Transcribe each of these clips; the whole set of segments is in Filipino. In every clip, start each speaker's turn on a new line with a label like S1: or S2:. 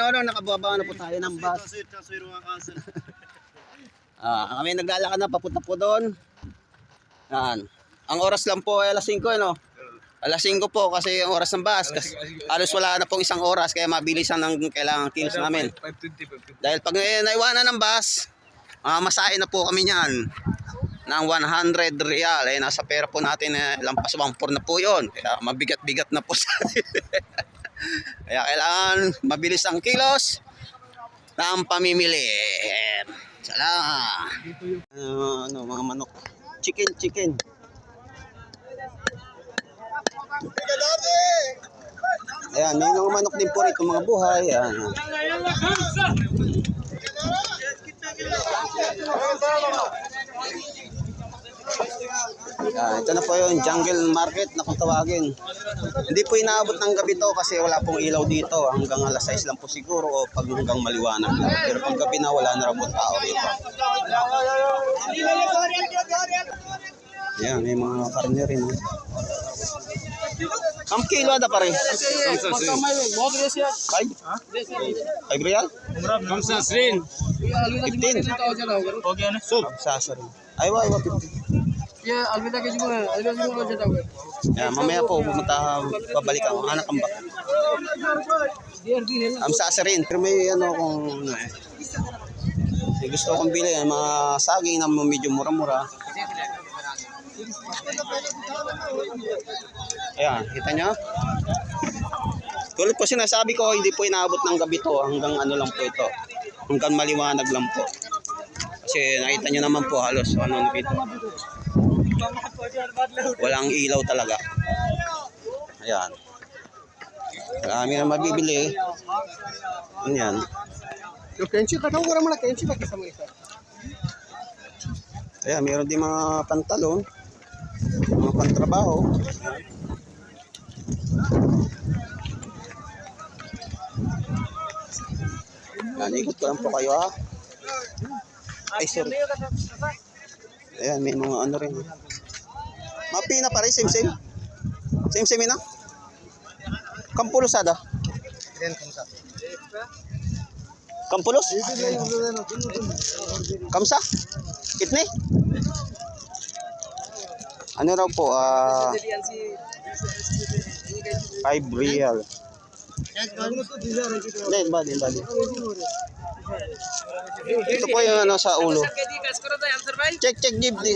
S1: ano, ano, nakababa na po tayo ng bus. Ah, kami naglalakad na papunta po doon. Yan. Ang oras lang po ay alas 5, ano? Alas 5 po kasi ang oras ng bus. Kasi halos wala na pong isang oras kaya mabilisan ang kailangan kilos namin.
S2: 520, 520.
S1: Dahil pag eh, naiwanan ng bus, ah, masahe na po kami niyan ng 100 real. Eh, nasa pera po natin, eh, lampas 1.4 na po yon Kaya mabigat-bigat na po sa Kaya kailangan mabilis ang kilos ng pamimili. Salamat. Ah, ano, mga manok. Chicken, chicken. Ayan, may mga manok din po rito, mga buhay. Ayan. Ah, ito na po yung jungle market na kung tawagin. Hindi po inaabot ng gabi to kasi wala pong ilaw dito. Hanggang alas 6 lang po siguro o pag hanggang maliwanag lang. Pero pag gabi na wala na po tao dito. Yan, may mga karne rin. Oh. Ang kilo ada pare? Five? Five real?
S2: Kamsa Srin.
S1: 15?
S2: Okay na. So,
S1: Sasa rin. Ay, wa, wa, 50. Yan, mamaya po, pumunta, babalik ako. Anak baka. Ang sasa rin. Pero may ano kung ano eh. May gusto kong bili, eh, mga saging na medyo mura-mura. Ayan, kita nyo? Tulad po sinasabi ko, hindi po inaabot ng gabi to. Hanggang ano lang po ito. Hanggang maliwanag lang po. Kasi nakita nyo naman po halos ano dito. Walang ilaw talaga. Ayan. Marami na mabibili. Ayan.
S3: Yung kenchi, katang ko naman na kenchi ba kasama isa?
S1: Ayan, meron din mga pantalon. Mga pantrabaho. Ayan, ikot ko lang po kayo ha. Ay, sorry. Ayan, may mga ano rin. Mapi na pare, same same. Same same na. Kampulos ada. Kampulos? Kamsa? Kitni? Ano raw po? Ah, 5 real. Hindi, bali, bali. Ito po yung ano sa ulo. Check, check, give di.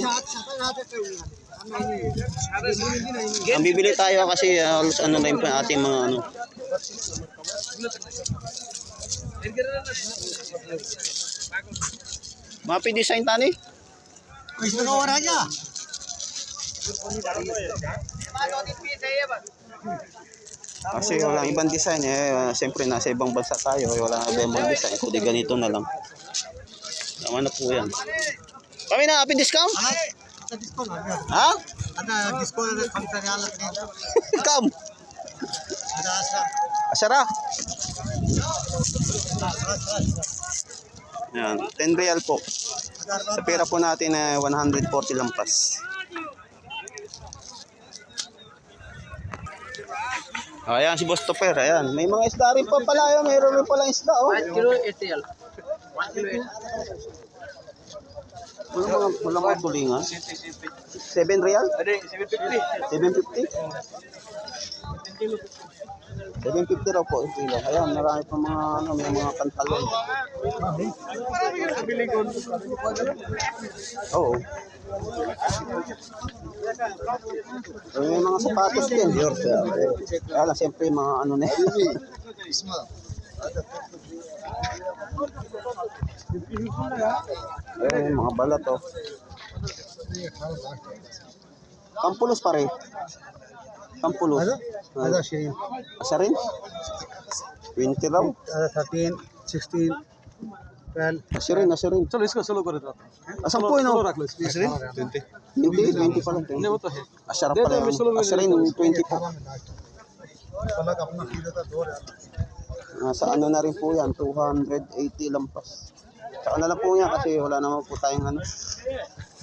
S1: Ang bibili tayo kasi ah, halos ano na yung ating mga ano. Mapi design tani?
S3: Gusto ka wala niya?
S1: Kasi walang ibang design eh. Uh, Siyempre nasa ibang bansa tayo. eh, Wala na ibang design. Kundi ganito na lang. Tama na po yan. Kami na, happy discount?
S3: Ay, Ada asa.
S1: Asara. Yan, 10 real po. Sa pera po natin eh, 140 lampas. Ayan si Boss Topper, ayan. May mga isda rin pa pala yun. Mayroon rin palang isda, oh.
S2: kilo ATL.
S1: Wala mga, wala mga tulingan. 7 real?
S2: Ade, 750.
S1: 750? 750 raw po ang kilo. Ayan, marami pa mga, ano, may mga pantalon. Oo. Eh, may mga sapatos din. Kaya lang, siyempre, mga ano na yun. Eh, mga balat oh. Kampulos pare. Kampulos.
S3: Ano?
S1: Ah.
S3: Ano siya yun?
S1: Asa rin? 20
S3: daw? 13, 16, 12.
S1: Asa rin, asa rin.
S2: Solo, isko, solo ko rin.
S1: Asa po yun?
S2: Asa rin? 20.
S3: Hindi,
S1: 20 eh. ah, pala. Hindi
S2: mo to eh.
S1: Asa rin pala. Asa rin, 20 po.
S3: Pala, kapag nakita ta, 2
S1: Nasa ano na rin po yan, 280 lampas. Saka na lang po yan kasi wala naman po tayong ano.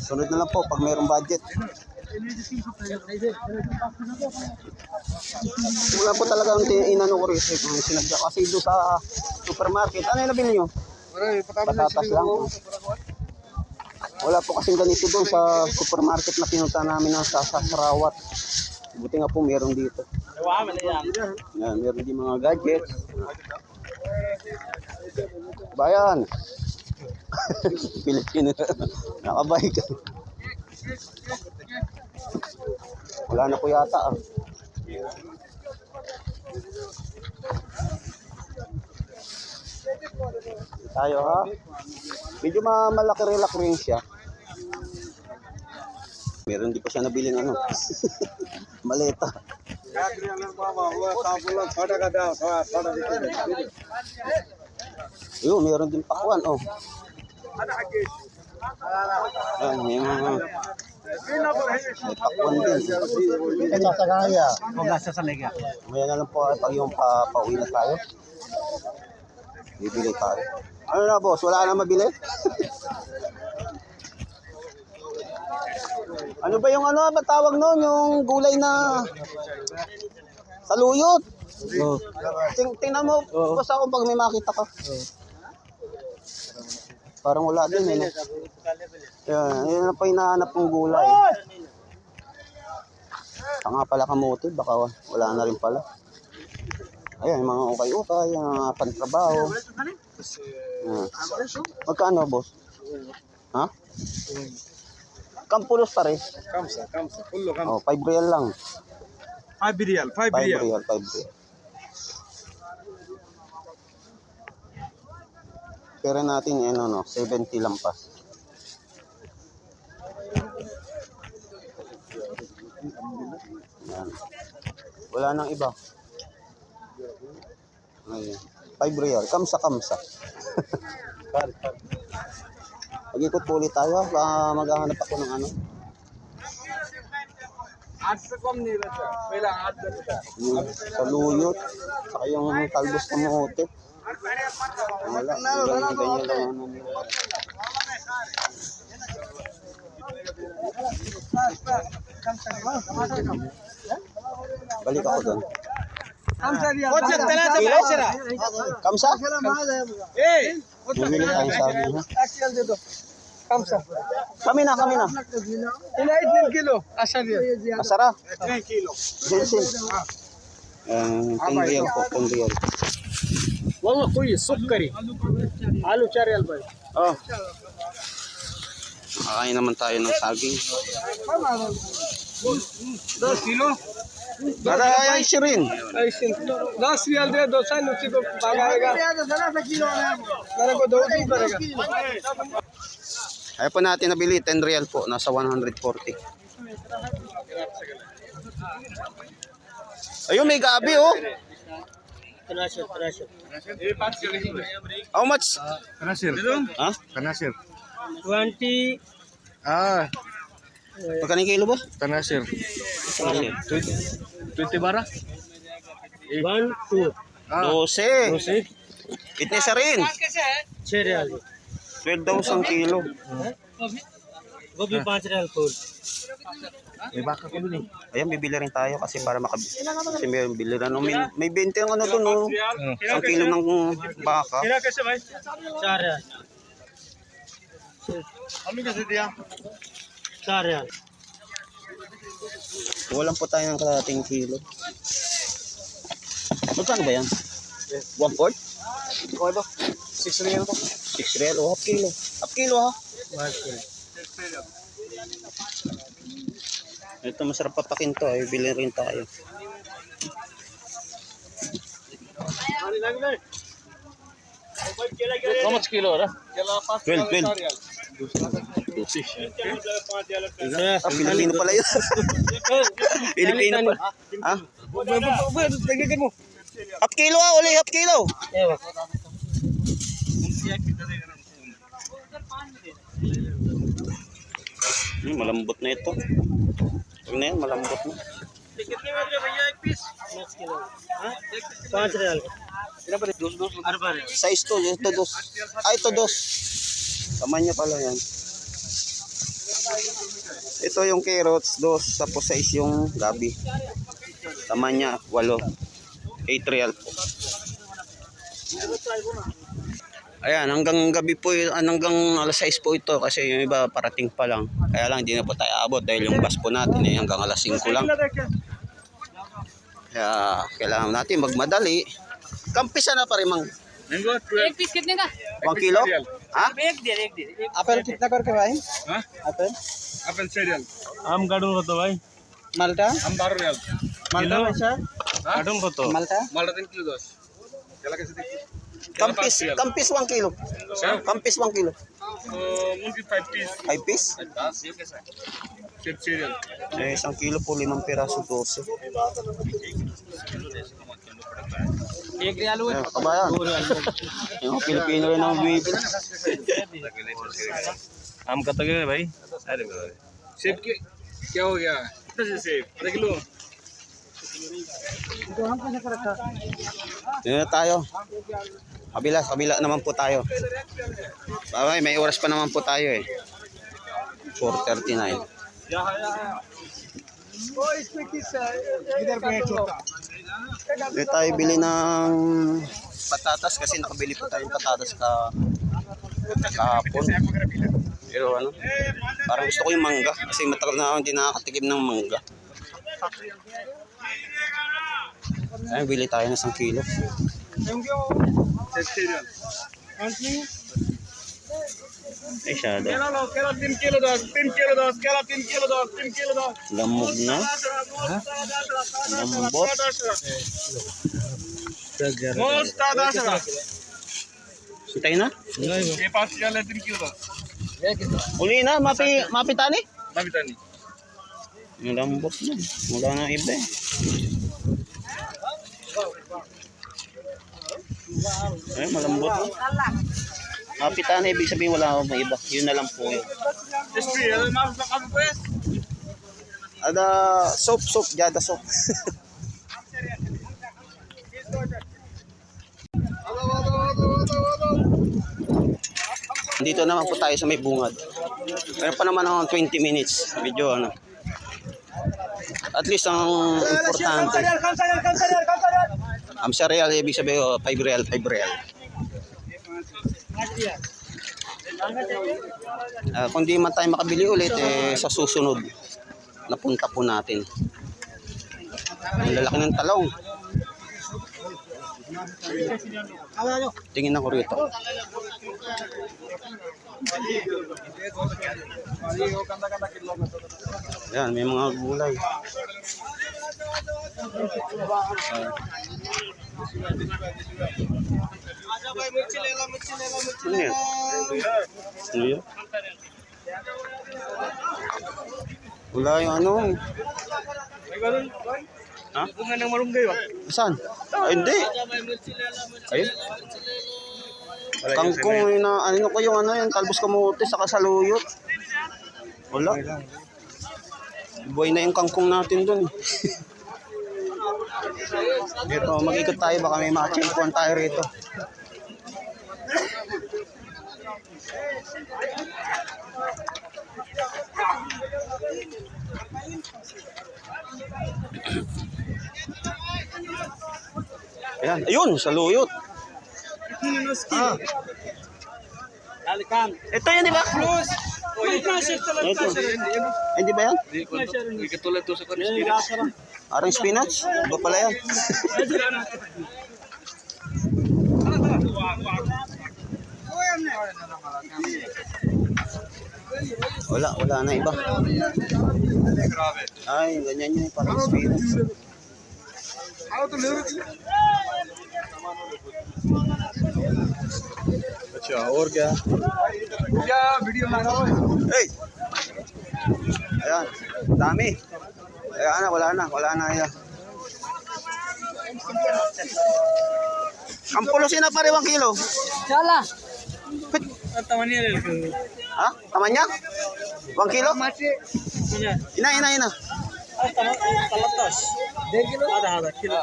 S1: Sunod na lang po pag mayroong budget. Wala po talaga ang inano ko rito. Yung sinadya kasi doon sa supermarket. Ano yung nabili nyo? Patatas lang. Wala po kasing ganito doon sa supermarket na pinunta namin ng sa Sarawat. Buti nga po meron dito. Yan, meron din mga gadgets. Bayan. Pilipino. Nakabike. Wala na po yata ah. Tayo ha. Medyo ma malaki relax rin siya. Meron di pa siya nabiling ano. Maleta. Yun, meron din pakwan oh. Yan, may mga may pakwan din.
S3: Kaya sa kaya. Huwag sa salega.
S1: Maya na lang po ay pag yung pa, pauwi na tayo. Bibili tayo. Ano na boss, wala na mabili? ano ba yung ano ba tawag noon? Yung gulay na saluyot. Oh. Ting tingnan mo, boss ako pag may makita ka. Parang wala din eh. No? Yan, yun na pa hinahanap kong gulay. Tanga pala kamote, baka wala na rin pala. Ayan, mga ukay-ukay, yung mga pantrabaho. Yan. Magkano, boss? Ha? Kampulos pa rin.
S2: Kamsa, kamsa. Kullo kam.
S1: Oh, 5 real lang.
S2: 5 riyal, 5
S1: 5 real, 5 real. Pera natin, ano, no, 70 lang pa. Yan. Wala nang iba. Ayun. 5 real. Kamsa, kamsa. Mag-ikot po ulit tayo. Uh, maghahanap ako ng ano.
S2: Adsakom nila siya. Kailang adsakom siya.
S1: Yung saluyot. Saka yung ano, talbos ng mote. Wala. Wala ganyan lang ano. Balik ako doon.
S2: Ah. Kamsa? Kamsa?
S1: Kamsa?
S2: Kamsa?
S1: Kamsa?
S2: Kamsa?
S1: Bumili ang sabi
S2: niya. Asyal dito. Kamsa.
S1: Kami na, kami na.
S2: Inait ng kilo. Asyal yun.
S1: Masara.
S2: 3 kilo.
S1: Jensen. Uh, po, kundiyal.
S2: Wala ko yun, sukari. Alu chari albay.
S1: Oh. Makakain naman tayo ng saging.
S2: 10 kilo? Kilo
S1: Para ay rin.
S2: ऐसे 10 रियल दे दो सन उसी को भागाएगा मेरे को दो दिन पड़ेगा
S1: Ayaw po natin nabili, 10 real po, nasa 140. Ayun, may gabi oh. How much?
S3: Kanasir.
S1: Ha?
S3: Kanasir.
S2: 20
S3: Ah,
S1: Magkano kilo boss?
S3: Kana sir. Kana 20 bara?
S2: 1, 2. Ah.
S1: 12.
S2: 12.
S1: Itne sa rin.
S2: Cereal.
S1: 12,000 kilo.
S2: Go be natural food.
S3: May baka ko dun eh.
S1: Ayan, bibili rin tayo kasi para maka... Kasi may bili rin. May, may 20 ang ano dun, no? Oh. Ang kilo ng baka.
S2: Kira kasi, bay? Sara.
S3: Kami kasi diyan.
S2: Sar yan.
S1: Walang po tayo ng kalating kilo. Magkano ba yan? Yeah. One fourth?
S3: Okay ba? Six real po.
S1: Six real? O, oh, half kilo. Half kilo ha? Half kilo. Ito masarap papakin to. Ay, bilhin rin tayo.
S2: How much kilo? Ah?
S1: 12, 12. Dosi. Ah, Pilipino pala yun. Pilipino pa. Ha?
S2: Tagagan mo.
S1: Half kilo ah, uli, half kilo.
S2: Ewa.
S1: Hmm, malambot na ito. Huwag na yan, malambot na. Size to, ito dos. Ah, ito dos. Tama niya pala yan. Ito yung carrots, dos. Tapos sa yung gabi. Tama niya, walo. 8 real. Ayan, hanggang gabi po, ah, hanggang alas 6 po ito kasi yung iba parating pa lang. Kaya lang, hindi na po tayo abot dahil yung bus po natin eh, hanggang alas 5 lang. Kaya kailangan natin magmadali. Kampisa na pa rin, Mang.
S2: Leg biscuit nga.
S1: और kilo हाँ?
S2: एक दे एक दे
S3: अपन कितना करके भाई?
S4: हाँ?
S3: अपन?
S4: अपन सीरियल रियाल
S2: आम गाड़ू होता भाई।
S3: माल्टा?
S4: हम बारह रियल
S3: माल्टा पैसा
S2: गाड़ू होता
S3: माल्टा?
S4: माल्टा तीन किलो दस चला कैसे देखिए?
S1: कम पीस कम पीस वन किलो।
S4: अच्छा? कम पीस वन किलो। तो Five
S1: piece? Isang kilo po, limang piraso 12. kabayan. Yung mga Pilipino rin ang bibili.
S2: आम कत के भाई अरे
S4: सेब के क्या हो गया कितना से सेब आधा kilo
S1: Yun na tayo. Kabila, kabila naman po tayo. Babay, may oras pa naman po tayo eh. 4.39.
S3: इधर पे छोटा
S1: kaya tayo bili ng patatas kasi nakabili pa tayong patatas ka kahapon. Pero ano, parang gusto ko yung mangga kasi matagal na ako hindi ng mangga. Ayun, bili tayo ng 1 kilo.
S4: Thank you.
S1: Ay, shadow.
S4: Kela, 3 kilo daw. 3 kilo daw. Kela, 3 kilo daw. 3 kilo daw.
S1: Lamog na. Lambot.
S4: Mosta dasra.
S1: Sitay na?
S4: Eh, pas kela, 3 kilo daw.
S1: Uli na, mapi, mapitani? Mapitani. Malambot na. Wala na iba eh. Ay, malambot na. Mapitan ibig sabihin wala akong iba. Yun na lang po yun. Ada ah, soap soap jada soap. Dito naman po tayo sa may bungad. Meron pa naman akong 20 minutes. Medyo ano. At least ang importante. Amsa real, ibig sabihin, 5 real, 5 real. Ah, kung di man tayo makabili ulit, eh, sa susunod, napunta po natin. Ang lalaki ng talong. Tingin ako rito. Yan, may mga gulay. Ano yan? Ano yan? Wala yung ano. Ha?
S4: bunga ng malunggay ba
S1: Saan? Ay, hindi. Ayun. Kangkong na, ano ko yung ano, yung talbos kamote sa kasaluyot. Wala. Buhay na yung kangkong natin dun. eh. Dito, mag-ikot tayo, baka may makachimpuan tayo rito. Ayan, ayun, saluyot. Ah.
S2: Alikang.
S1: Ito yun, di ba?
S2: Cruz. May pressure.
S1: Ito. Hindi ba yan?
S4: Hindi katulad to sa kanil spinach.
S1: Arang spinach? Iba pala yan. Wala, wala na iba. Ay, ganyan yun. Parang spinach. Ano to lyrics?
S3: अच्छा और क्या
S4: क्या वीडियो बना
S1: Hey! Ayan, dami. Ayan na, wala na, wala na yan. Ang pulusin na pare 1 kilo.
S2: चला तमनिया ले लो
S1: Ha? Tamanya? 1 kilo?
S2: ये
S1: Ina, ina, ina.
S2: तलतस देख किलो आधा आधा किलो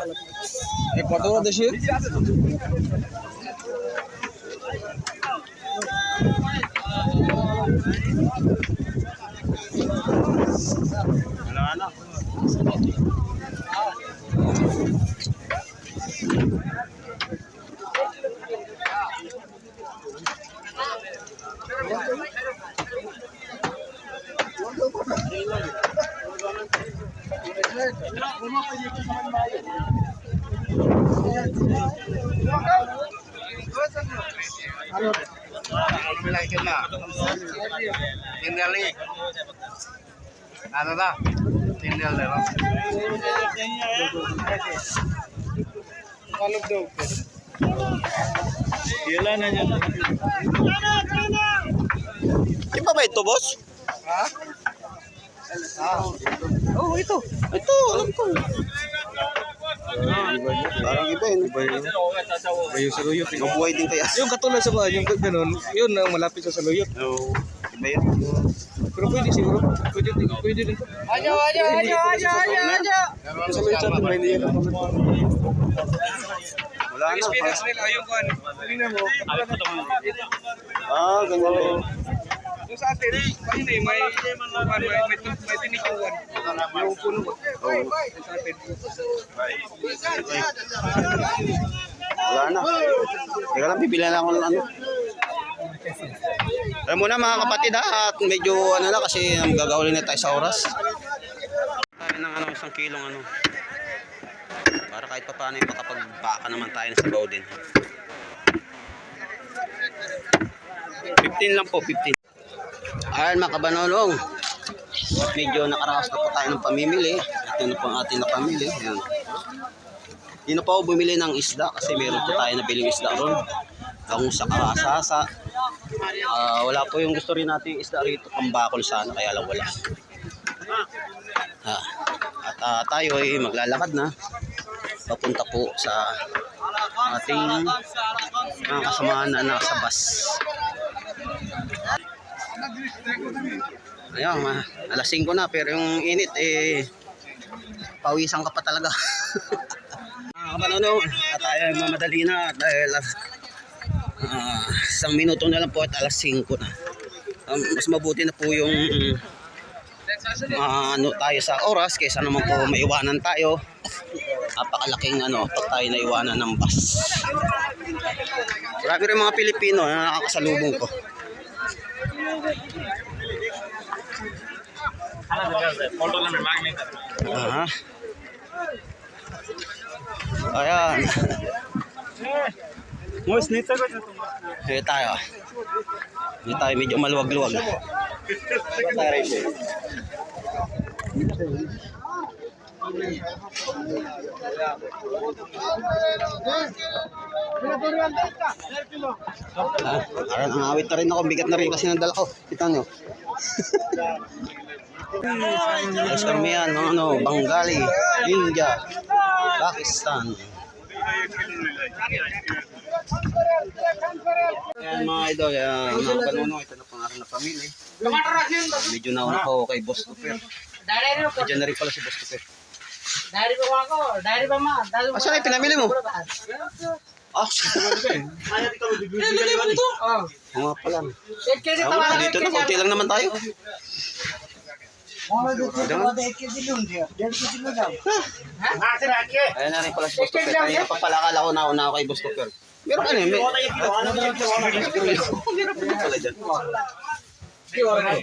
S3: কত বড় দেশের
S1: Wala na.
S4: Kailan na niya?
S1: Di ba ito, boss?
S4: Ha? Ah.
S1: Oh, ito. Ito, alam ko. Parang iba yun.
S3: Iba yun. Iba yung saluyot. eh.
S1: Mabuhay din kaya.
S3: Yung katulad sa mga, yung ganun, yun ang malapit sa saluyot.
S1: Oo. Iba yun.
S3: Pero pwede siguro. Pwede, pwede din.
S2: Ayo, ayo, ayo, ayo, ayo, ayo.
S3: Sa atin, ba, hindi yan
S1: Wala na.
S3: Experience nila, yung kuhan. Tingnan mo.
S1: Ah, ganyan.
S3: Yung sa atin, ayun eh, may, may, may, may, may tinikuan. Yung puno.
S1: Oo.
S3: Yung sa atin.
S1: Wala na. Teka lang, bibili lang ako ng ano. Alam mo na mga kapatid ha, at medyo ano na kasi gagawin na tayo sa oras. Tayo ng ano, isang kilong ano. Para kahit pa paano makapagbaka naman tayo sa sabaw din. 15 lang po, 15. Ayan mga kabanolong. Medyo nakaraos na po tayo ng pamimili. Ito na po ang ating napamili. Ayan. Hindi na po bumili ng isda kasi meron po tayo nabiling isda ron. Kung sa karasasa. Ah, wala po yung gusto rin natin isda rito. Pambakol sana kaya lang wala. Ah, at ah, tayo ay maglalakad na. Papunta po sa ating mga kasamahan na nasa bus. Ayun, ma, alas 5 na pero yung init eh pawisan ka pa talaga. Mga kapanano, at tayo ay mamadali na dahil ah, isang minuto na lang po at alas 5 na. Um, mas mabuti na po yung ah, ano tayo sa oras kaysa naman po maiwanan tayo. Napakalaking ano, pag tayo naiwanan ng bus. Marami rin mga Pilipino na nakakasalubong ko. Aha. Ayan.
S4: Moist nito ko.
S1: Here tayo. Here tayo medyo maluwag-luwag. Ah, parang ang awit na rin ako. Bigat na rin kasi ng dala ko. Kita nyo. Ayos kami yan. Mga ano, Bengali, India, Pakistan. Yan mga idol, yan, mga kanuno, ito na pang aking napamili. Medyo nauna ko kay Boss
S2: po.
S1: Medyo na rin pala si Boss Tuper.
S2: Dari pa ako. Dari pa ma.
S1: Ah, saan yung pinamili mo? Ah,
S2: Eh, mo dito. Oh.
S1: Oo nga pala. Ah,
S2: tawala
S1: wala, dito na, konti lang naman tayo. Ayan na rin pala si Boss Tuper. Kaya pa pala akala ko nauna ako kay Boss Tuper. Meron ka na yun. Meron pa pala dyan.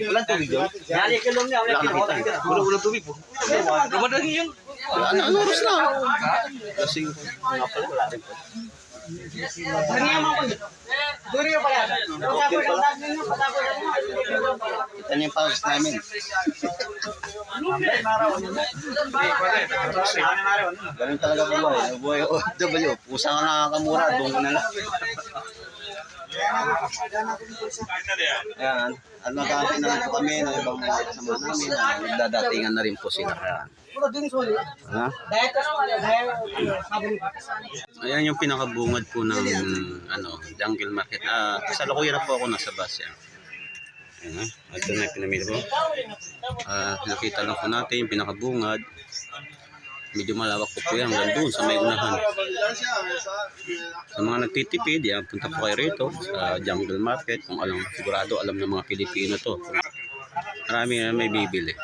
S1: Walang tubig doon. Wala walang tubig po.
S3: Ramadan yun.
S1: Ano oras na? Kasi nga pala, wala rin po.
S2: Duriya mo ko. Duriya pala. Patapos ang dagdag niyo. Patapos ang
S1: Ito na yung pause namin. Ganun talaga buhay. Buhay OFW. Pusa ka nakakamura. Doon ka na lang. Ayan. At magkakasin na po kami ng ibang mga kasama namin. na Nagdadatingan na rin po sila. Ayan. Ha? Ayan yung pinakabungad po ng ano, jungle market. Ah, kasalukuyan na po ako nasa bus yan. Ayan, ah. ito na yung pinamili ko. Ah, nakita lang po natin yung pinakabungad. Medyo malawak po po yan hanggang doon sa may unahan. Sa mga nagtitipid, yan, punta po kayo rito sa jungle market. Kung alam, sigurado alam ng mga Pilipino to. Marami na may bibili.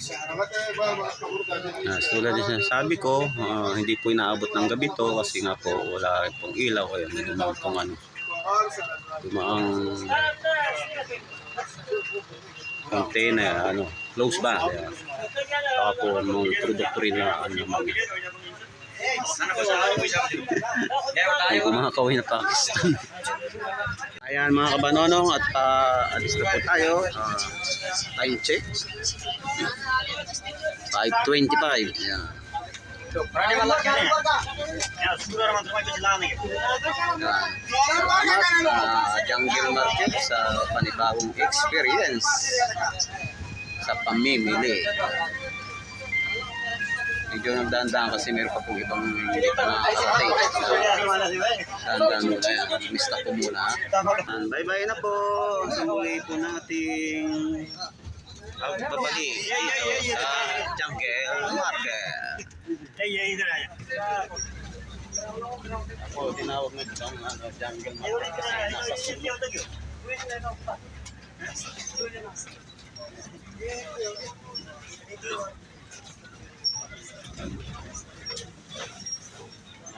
S1: Ah, so tulad din sinasabi ko, ah, hindi po inaabot ng gabi to kasi nga po wala rin pong ilaw kaya may dumaan pong ano, dumaang container, ano, close ba? Kaya, saka po nung produkto rin na ano naman. Yung kumakawin na Pakistan. Ayan mga kabanonong at uh, alis na po tayo. Ah, time check. 5.25. Ayan. Salamat sa Jungle Market sa panibagong experience sa pamimili. Medyo nagdaan kasi meron pa po ibang hindi pa nakakarating. Sandaan muna yan. Mista po muna. And bye-bye na po. Sa muli po nating pagbabalik dito sa Jungle Market. Ako, tinawag na dito ang Jungle Market kasi nasa sulok.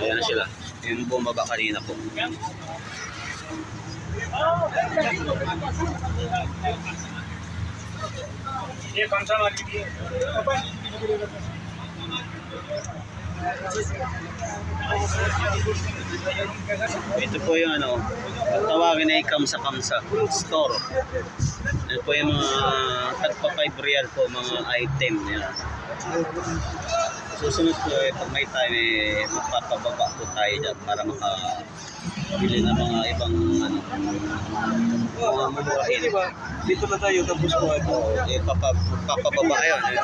S1: Ayan na sila. Yung bumaba kanina po.
S4: ये function वाली भी है
S1: Ito po yung ano, tawagin na Kamsa Kamsa store. Ito po yung mga tagpa 5 real po mga item niya. Susunod po eh, pag may time eh, magpapababa po tayo dyan para makabili ng mga ibang ano, mga mumurahin.
S4: dito na tayo tapos ko ito
S1: Eh, papa, papababa yun. Eh,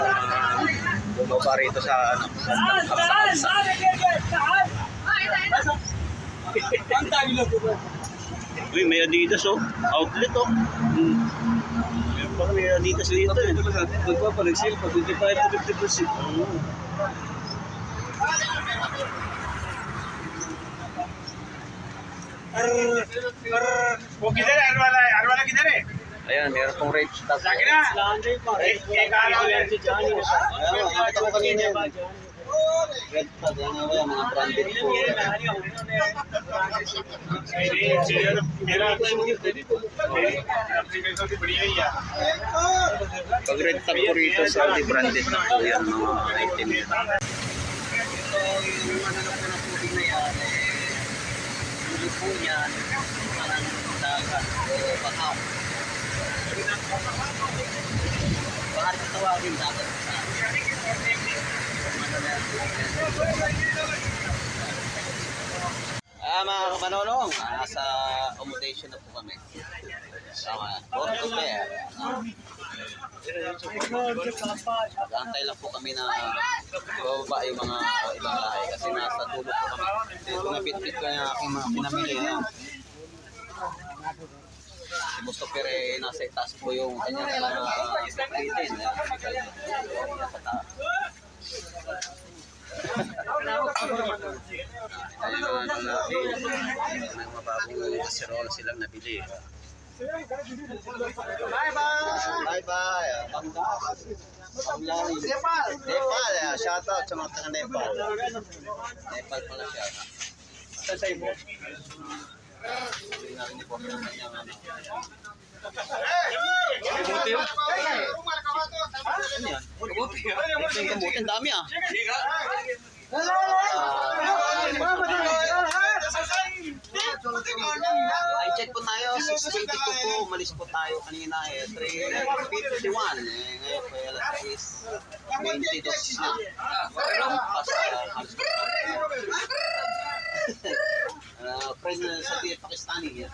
S1: bumaba rito sa ano, sa Kamsa Kamsa.
S4: ang tayo na po ba
S1: Uy, may Adidas oh. Outlet oh. Hmm. Meron pa may Adidas dito eh.
S4: lang magpapalag sale pa 25 to 50 percent वो किधर है अरवाला है अरवाला किधर है
S1: Ayan, meron pong rape. Lagi
S4: na! Lagi na! Lagi na! Lagi
S1: na! Nakita ko kanina yun. Red tag, yan nga ba yung mga branded po. Pag red tag po rito, Saudi branded na po yan mga item. Ito yung ano na po na tubig na yan. eh, Hindi po yan, parang dagat o bakaw. Bakit ito tawagin dagat sa Ah, mga kamanonong, nasa accommodation na po kami. Sama, Port Hotel. Gantay lang po kami na bababa yung mga ibang lahi kasi nasa dulo po kami. Ito na bit-bit ko yung aking mga pinamili. Yan. Si Mustopir eh, nasa itaas po yung kanyang mga ipaglitin. Sa taas. Ayun ang ano natin. May mga kaserola silang nabili. Bye bye. Bangladesh. Nepal. Nepal. yeah. Shout out sa mga taga Nepal. Nepal pala siya. Saan sa ibo? Hindi namin ni Bob yung kanyang ano. Ano yan? Kabuti. Ito yung kabuti. Ang dami ah. I check po tayo, 6.22 po, umalis po tayo kanina eh, 3.51 eh, ngayon po alas 6.22 na. Pas, uh, halos po. Uh, friend na sa Pakistani yan.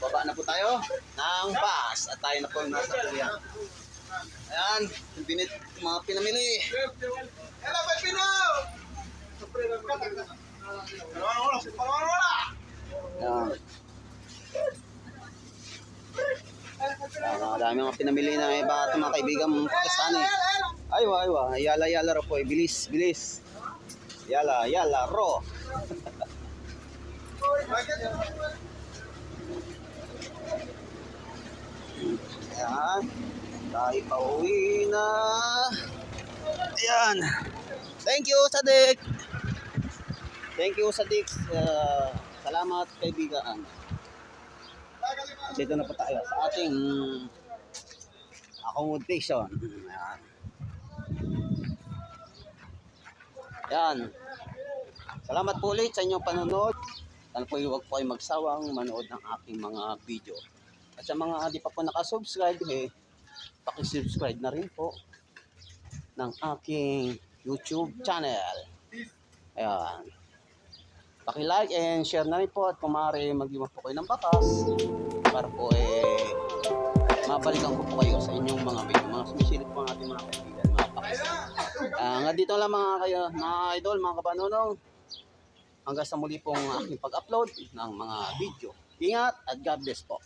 S1: Baba na po tayo ng bus at tayo na po nasa kuya. Ayan, pinit, mga pinamili.
S3: Hello, Pepino!
S1: Ayan. Ayan, ang dami mga pinamili na iba at mga kaibigan mong Pakistani. Aywa, aywa, yala, yala ro po, eh. bilis, bilis. Yala, yala, ro. Ayan. Tayo pa uwi na. Ayan. Thank you, Sadik. Thank you, Sadik. Uh, salamat, kaibigan. Dito na po tayo sa ating accommodation. Ayan. Ayan. Salamat po ulit sa inyong panonood. Sana po huwag po kayo magsawang manood ng aking mga video. At sa mga di pa po nakasubscribe, eh, pakisubscribe na rin po ng aking YouTube channel. Ayan. Paki-like and share na rin po at kung maaari mag-iwan po kayo ng bakas para po eh mabalikan ko po kayo sa inyong mga video. Mga sumisilip po ang ating mga kaibigan, mga pakis. Ah, nga dito lang mga kayo, mga idol, mga kapanunong. Hanggang sa muli pong aking pag-upload ng mga video. Ingat at God bless po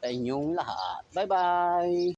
S1: sa inyong lahat. Bye-bye!